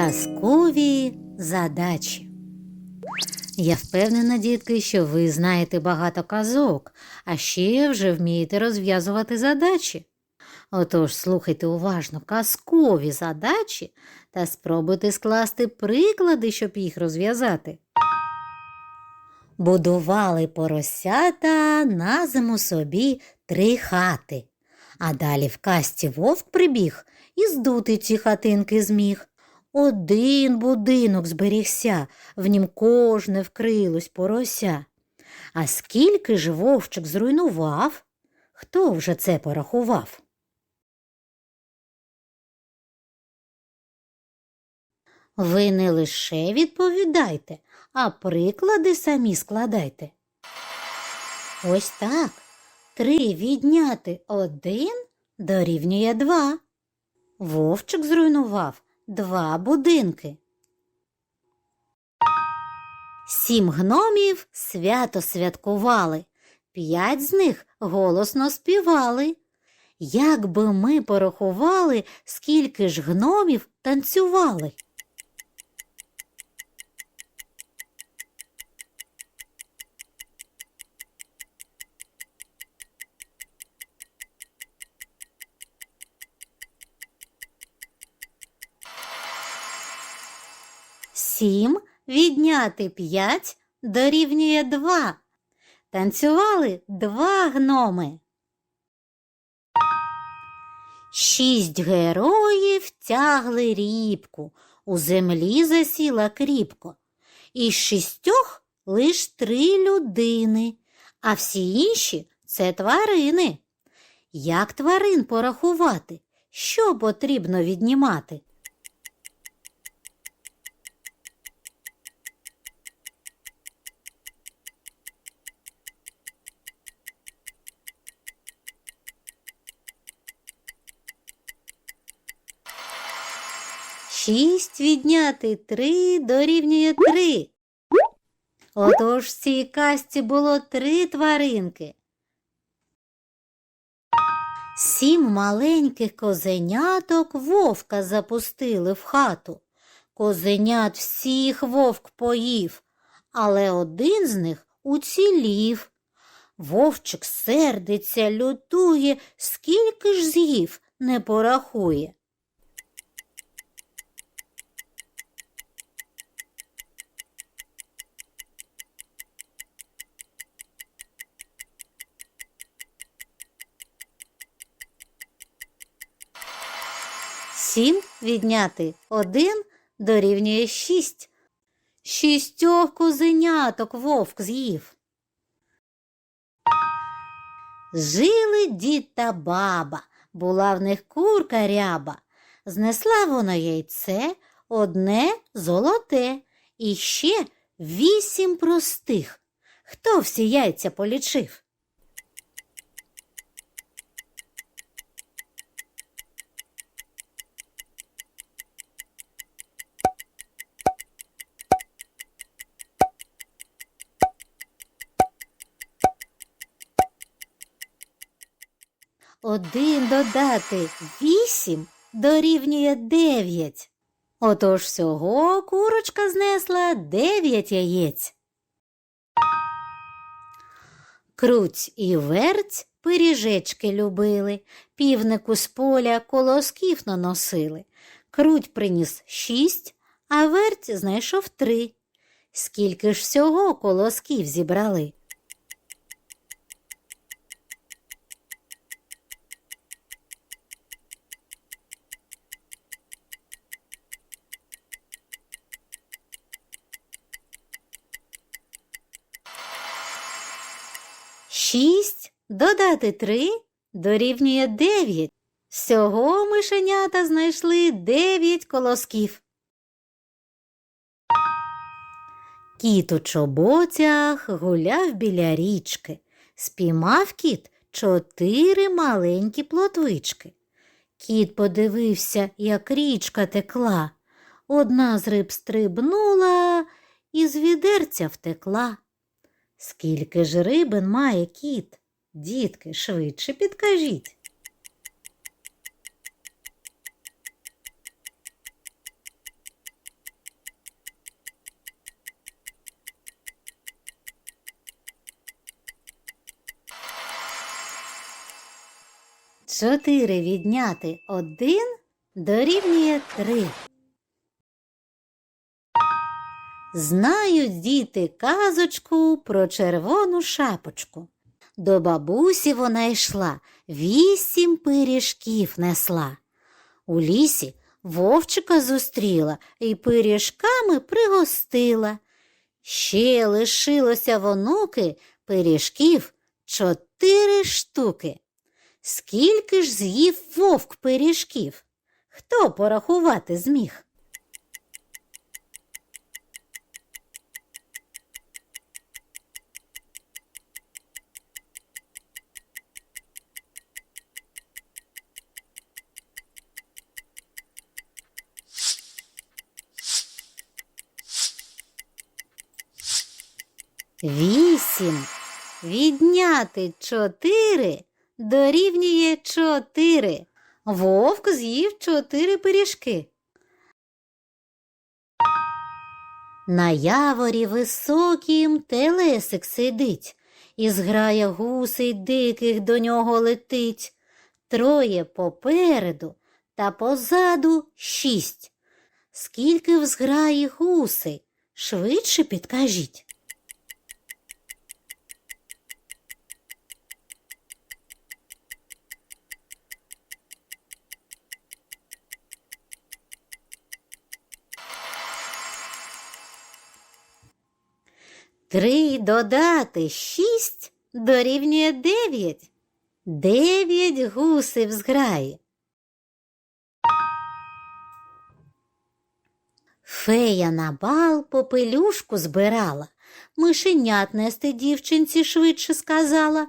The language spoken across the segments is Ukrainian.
Казкові задачі. Я впевнена, дітки, що ви знаєте багато казок, а ще вже вмієте розв'язувати задачі. Отож, слухайте уважно казкові задачі та спробуйте скласти приклади, щоб їх розв'язати. Будували поросята на зиму собі три хати. А далі в касті вовк прибіг і здути ці хатинки зміг. Один будинок зберігся, в нім кожне вкрилось порося. А скільки ж вовчик зруйнував? Хто вже це порахував? Ви не лише відповідайте, а приклади самі складайте. Ось так. Три відняти один дорівнює два. Вовчик зруйнував два будинки. Сім гномів свято святкували, п'ять з них голосно співали. Як би ми порахували, скільки ж гномів танцювали? Сім відняти п'ять дорівнює два. Танцювали два гноми. Шість героїв тягли рібку, у землі засіла кріпко. Із шістьох лиш три людини, а всі інші це тварини. Як тварин порахувати? Що потрібно віднімати? Шість відняти три дорівнює три. Отож в цій касті було три тваринки. Сім маленьких козеняток вовка запустили в хату. Козенят всіх вовк поїв, але один з них уцілів. Вовчик сердиться, лютує, скільки ж з'їв, не порахує. Сім відняти один дорівнює шість. Шістьох козеняток вовк з'їв. Жили дід та баба, була в них курка ряба. Знесла вона яйце, одне золоте, і ще вісім простих. Хто всі яйця полічив? Один додати вісім дорівнює дев'ять. Отож всього курочка знесла дев'ять яєць. Круть і верть пиріжечки любили, півнику з поля колосків наносили. Круть приніс шість, а верть знайшов три. Скільки ж всього колосків зібрали? Шість додати три дорівнює дев'ять. Всього мишенята знайшли дев'ять колосків. Кіт у чоботях гуляв біля річки. Спіймав кіт чотири маленькі плотвички. Кіт подивився, як річка текла. Одна з риб стрибнула і з відерця втекла. Скільки ж рибин має кіт? Дітки, швидше підкажіть. Чотири відняти один дорівнює три. Знають діти казочку про червону шапочку. До бабусі вона йшла, вісім пиріжків несла. У лісі вовчика зустріла і пиріжками пригостила. Ще лишилося в пиріжків чотири штуки. Скільки ж з'їв вовк пиріжків? Хто порахувати зміг? Вісім. Відняти чотири дорівнює чотири. Вовк з'їв чотири пиріжки. На яворі високім телесик сидить, і зграя гусей диких до нього летить. Троє попереду та позаду шість. Скільки в зграї гусей? Швидше підкажіть. Три додати шість дорівнює дев'ять. Дев'ять гусів зграє. Фея на бал попелюшку збирала. Мишенят нести дівчинці швидше сказала.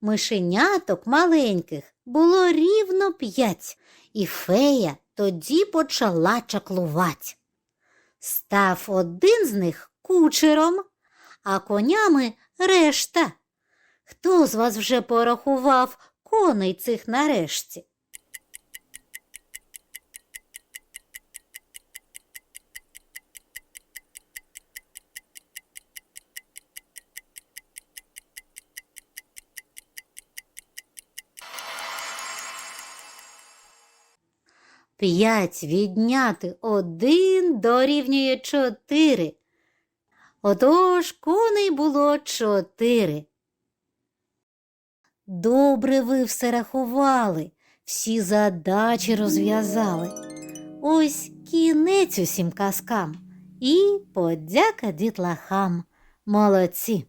Мишеняток маленьких було рівно п'ять, і фея тоді почала чаклувати. Став один з них кучером, а конями решта. Хто з вас вже порахував коней цих нарешті? П'ять відняти один дорівнює чотири. Отож коней було чотири. Добре ви все рахували, всі задачі розв'язали. Ось кінець усім казкам і подяка дітлахам. Молодці.